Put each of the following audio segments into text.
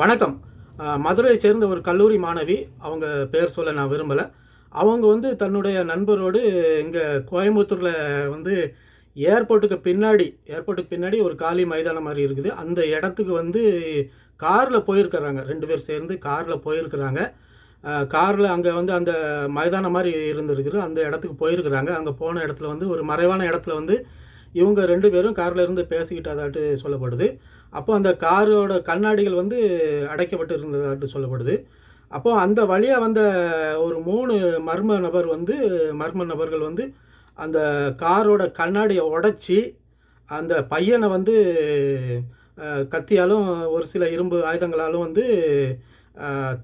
வணக்கம். மதுரையை சேர்ந்த ஒரு கல்லூரி மாணவி அவங்க பேர் சொல்ல நான் விரும்பலை. அவங்க வந்து தன்னுடைய நண்பரோடு இங்கே கோயம்புத்தூரில் வந்து ஏர்போர்ட்டுக்கு பின்னாடி ஏர்போர்ட்டுக்கு பின்னாடி ஒரு காலி மைதானம் மாதிரி இருக்குது. அந்த இடத்துக்கு வந்து காரில் போயிருக்கிறாங்க. ரெண்டு பேர் சேர்ந்து காரில் போயிருக்கிறாங்க. காரில் அங்கே வந்து அந்த மைதானம் மாதிரி இருந்திருக்குது. அந்த இடத்துக்கு போயிருக்கிறாங்க. அங்கே போன இடத்துல வந்து ஒரு மறைவான இடத்துல வந்து இவங்க ரெண்டு பேரும் காரில் இருந்து பேசிக்கிட்டதாட்டு சொல்லப்படுது. அப்போ அந்த காரோட கண்ணாடிகள் வந்து அடைக்கப்பட்டு இருந்ததாட்டு சொல்லப்படுது. அப்போ அந்த வழியாக வந்த ஒரு மூணு மர்ம நபர் வந்து மர்ம நபர்கள் வந்து அந்த காரோட கண்ணாடியை உடைச்சி அந்த பையனை வந்து கத்தியாலும் ஒரு சில இரும்பு ஆயுதங்களாலும் வந்து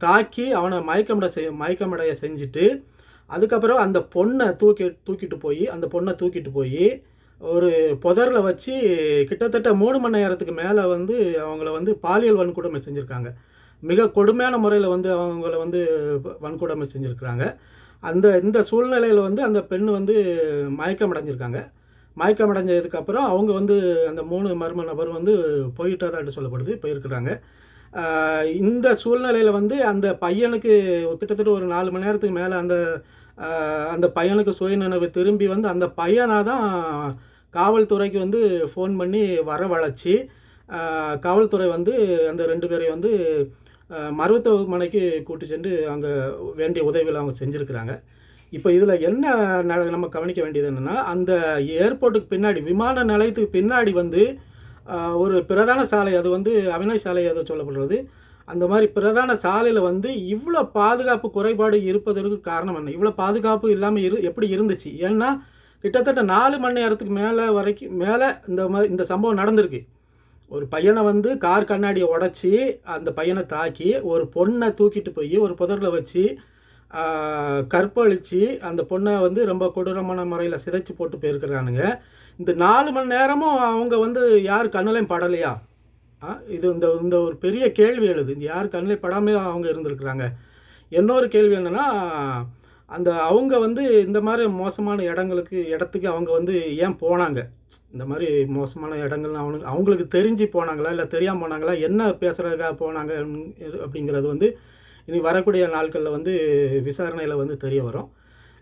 தாக்கி அவனை மயக்கமடை செய் மயக்கமடைய செஞ்சுட்டு அதுக்கப்புறம் அந்த பொண்ணை தூக்கி தூக்கிட்டு போய் அந்த பொண்ணை தூக்கிட்டு போய் ஒரு புதரில் வச்சு கிட்டத்தட்ட மூணு மணி நேரத்துக்கு மேலே வந்து அவங்கள வந்து பாலியல் வன்கொடுமை செஞ்சுருக்காங்க. மிக கொடுமையான முறையில் வந்து அவங்கள வந்து வன்கொடுமை செஞ்சுருக்கிறாங்க. அந்த இந்த சூழ்நிலையில் வந்து அந்த பெண் வந்து மயக்கம் அடைஞ்சிருக்காங்க மயக்கம் அடைஞ்சதுக்கப்புறம் அவங்க வந்து அந்த மூணு மர்ம நபர் வந்து போயிட்டதாட்டு சொல்லப்படுது போயிருக்கிறாங்க. இந்த சூழ்நிலையில் வந்து அந்த பையனுக்கு கிட்டத்தட்ட ஒரு நாலு மணி நேரத்துக்கு மேலே அந்த அந்த பையனுக்கு சுயநினைவு திரும்பி வந்து அந்த பையனாக தான் காவல்துறைக்கு வந்து ஃபோன் பண்ணி வரவழைச்சி காவல்துறை வந்து அந்த ரெண்டு பேரையும் வந்து மருத்துவமனைக்கு கூட்டி சென்று அங்கே வேண்டிய உதவிகள் அவங்க செஞ்சுருக்கிறாங்க. இப்போ இதில் என்ன ந- நம்ம கவனிக்க வேண்டியது என்னென்னா அந்த ஏர்போர்ட்டுக்கு பின்னாடி விமான நிலையத்துக்கு பின்னாடி வந்து ஒரு பிரதான சாலை அது வந்து அவினாஷ் சாலை அது சொல்லப்படுறது. அந்த மாதிரி பிரதான சாலையில் வந்து இவ்வளோ பாதுகாப்பு குறைபாடு இருப்பதற்கு காரணம் என்ன? இவ்வளோ பாதுகாப்பு இல்லாமல் இரு எப்படி இருந்துச்சு? ஏன்னா கிட்டத்தட்ட நாலு மணி நேரத்துக்கு மேலே வரைக்கும் மேலே இந்த மாதிரி இந்த சம்பவம் நடந்திருக்கு. ஒரு பையனை வந்து கார் கண்ணாடியை உடச்சி அந்த பையனை தாக்கி ஒரு பொண்ணை தூக்கிட்டு போய் ஒரு புதரில் வச்சு கற்பழித்து அந்த பொண்ணை வந்து ரொம்ப கொடூரமான முறையில் சிதைச்சு போட்டு போயிருக்கிறானுங்க. இந்த நாலு மணி நேரமும் அவங்க வந்து யார் கண்ணிலையும் படலையா? ஆ, இது இந்த இந்த ஒரு பெரிய கேள்வி எழுது. இந்த யார் கண்ணிலையும் படாமல் அவங்க இருந்திருக்கிறாங்க. இன்னொரு கேள்வி என்னென்னா அந்த அவங்க வந்து இந்த மாதிரி மோசமான இடங்களுக்கு இடத்துக்கு அவங்க வந்து ஏன் போனாங்க? இந்த மாதிரி மோசமான இடங்கள்லாம் அவனுக்கு அவங்களுக்கு தெரிஞ்சு போனாங்களா? இல்லை தெரியாமல் போனாங்களா? என்ன பேசுகிறதுக்காக போனாங்க? அப்படிங்கிறது வந்து இனி வரக்கூடிய நாட்களில் வந்து விசாரணையில் வந்து தெரிய வரும்.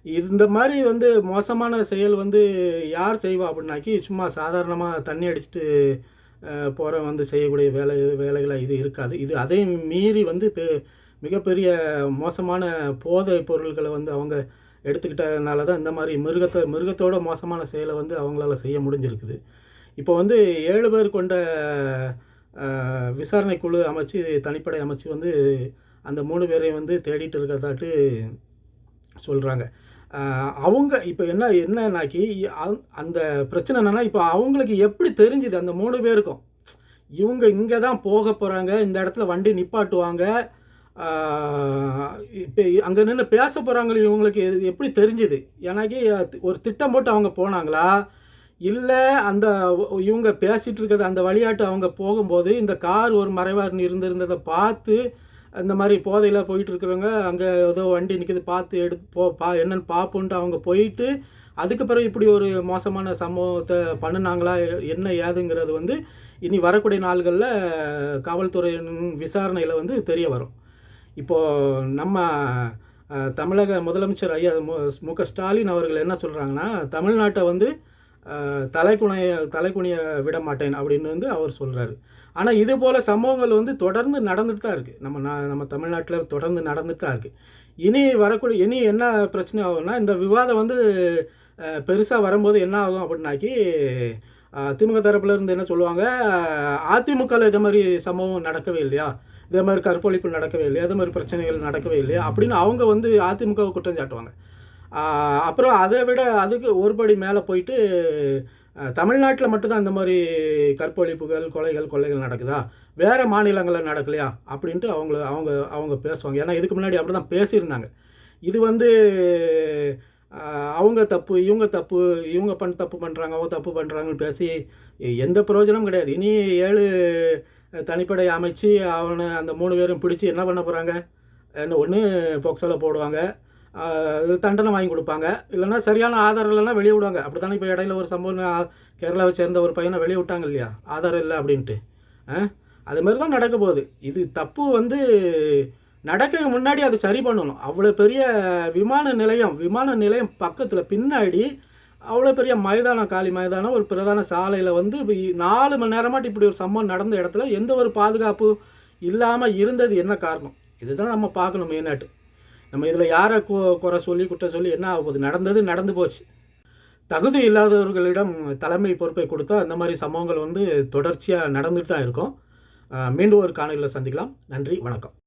இந்த மாதிரி வந்து மோசமான செயல் வந்து யார் செய்வா அப்படின்னாக்கி சும்மா சாதாரணமாக தண்ணி அடிச்சுட்டு போகிற வந்து செய்யக்கூடிய வேலை வேலைகளாக இது இருக்காது. இது அதையும் மீறி வந்து பெ- மிகப்பெரிய மோசமான போதை பொருள்களை வந்து அவங்க எடுத்துக்கிட்டதுனால தான் இந்த மாதிரி மிருகத்தை மிருகத்தோட மோசமான செயலை வந்து அவங்களால செய்ய முடிஞ்சிருக்குது. இப்போ வந்து ஏழு பேர் கொண்ட விசாரணை குழு அமைச்சு தனிப்படை அமைச்சு வந்து அந்த மூணு பேரையும் வந்து தேடிட்டு இருக்கிறதாட்டு சொல்கிறாங்க அவங்க இப்போ என்ன என்னன்னாக்கி அந்த பிரச்சனை என்னென்னா இப்போ அவங்களுக்கு எப்படி தெரிஞ்சுது அந்த மூணு பேருக்கும்? இவங்க இங்கே தான் போக போகிறாங்க இந்த இடத்துல வண்டி நிப்பாட்டுவாங்க இப்போ அங்கே நின்று பேச போகிறாங்களே இவங்களுக்கு எது- எப்படி தெரிஞ்சுது? ஏன்னாக்கி ஒரு திட்டம் போட்டு அவங்க போனாங்களா? இல்லை அந்த இவங்க பேசிகிட்டு இருக்கிறது அந்த வழியாட்டு அவங்க போகும்போது இந்த கார் ஒரு மறைவார் இருந்திருந்ததை பார்த்து இந்த மாதிரி போதையில் போயிட்டு இருக்கிறவங்க அங்கே ஏதோ வண்டி நிற்கிது பார்த்து எடுத்து போ பா என்னென்னு பார்ப்போன்ட்டு அவங்க போயிட்டு அதுக்கு பிறகு இப்படி ஒரு மோசமான சம்பவத்தை பண்ணினாங்களா என்ன ஏதுங்கிறது வந்து இனி வரக்கூடிய நாள்களில் காவல்துறையின் விசாரணையில் வந்து தெரிய வரும். இப்போது நம்ம தமிழக முதலமைச்சர் ஐயா மு மு க ஸ்டாலின் அவர்கள் என்ன சொல்கிறாங்கன்னா தமிழ்நாட்டை வந்து தலைக்குணைய தலைக்குனைய தலைக்குனிய விட மாட்டேன் அப்படின்னு வந்து அவர் சொல்கிறாரு ஆனால் இது போல் சம்பவங்கள் வந்து தொடர்ந்து நடந்துட்டு தான் இருக்குது நம்ம நான் நம்ம தமிழ்நாட்டில் தொடர்ந்து நடந்துட்டு தான் இருக்குது இனி வரக்கூடிய இனி என்ன பிரச்சனை ஆகும்னா இந்த விவாதம் வந்து பெருசாக வரும்போது என்ன ஆகும் அப்படின்னாக்கி திமுக தரப்புலேருந்து என்ன சொல்லுவாங்க அதிமுகவில் இது மாதிரி சம்பவம் நடக்கவே இல்லையா? இதே மாதிரி கற்பழிப்பு நடக்கவே இல்லையா? அதே மாதிரி பிரச்சனைகள் நடக்கவே இல்லையா? அப்படின்னு அவங்க வந்து அதிமுகவை குற்றம் சாட்டுவாங்க. அப்புறம் அதை விட அதுக்கு ஒருபடி மேலே போயிட்டு தமிழ்நாட்டில் மட்டும்தான் இந்த மாதிரி கற்பழிப்புகள் கொலைகள் கொள்ளைகள் நடக்குதா? வேறு மாநிலங்களில் நடக்கலையா? அப்படின்ட்டு அவங்கள அவங்க அவங்க பேசுவாங்க. ஏன்னா இதுக்கு முன்னாடி அப்படி தான் பேசியிருந்தாங்க. இது வந்து அவங்க தப்பு இவங்க தப்பு இவங்க பண்ண தப்பு பண்ணுறாங்க அவங்க தப்பு பண்ணுறாங்கன்னு பேசி எந்த பிரயோஜனமும் கிடையாது. இனி ஏழு தனிப்படை அமைச்சு அவனை அந்த மூணு பேரும் பிடிச்சி என்ன பண்ண போகிறாங்க என்ன ஒன்று பொக்ஸோவில் போடுவாங்க. தண்டனை வாங்கி கொடுப்பாங்க. இல்லைன்னா சரியான ஆதாரம் இல்லைன்னா வெளியே விடுவாங்க. அப்படி தானே இப்போ இடையில ஒரு சம்பவம் கேரளாவை சேர்ந்த ஒரு பையனை வெளியே விட்டாங்க இல்லையா? ஆதாரம் இல்லை அப்படின்ட்டு. அது மாதிரி தான் நடக்க போகுது. இது தப்பு வந்து நடக்க முன்னாடி அதை சரி பண்ணணும். அவ்வளோ பெரிய விமான நிலையம் விமான நிலையம் பக்கத்தில் பின்னாடி அவ்வளோ பெரிய மைதானம் காலி மைதானம் ஒரு பிரதான சாலையில் வந்து நாலு மணி நேரமாட்டு இப்படி ஒரு சம்பவம் நடந்த இடத்துல எந்த ஒரு பாதுகாப்பு இல்லாமல் இருந்தது என்ன காரணம்? இதுதான் நம்ம பார்க்கணும் மெயினாட்டு நம்ம இதில் யாரை கு- குறை சொல்லி குற்றம் சொல்லி என்ன ஆக போகுது? நடந்தது நடந்து போச்சு. தகுதி இல்லாதவர்களிடம் தலைமை பொறுப்பை கொடுத்தா அந்த மாதிரி சம்பவங்கள் வந்து தொடர்ச்சியாக நடந்துட்டு தான் இருக்கும். மீண்டும் ஒரு காணொலியில் சந்திக்கலாம். நன்றி வணக்கம்.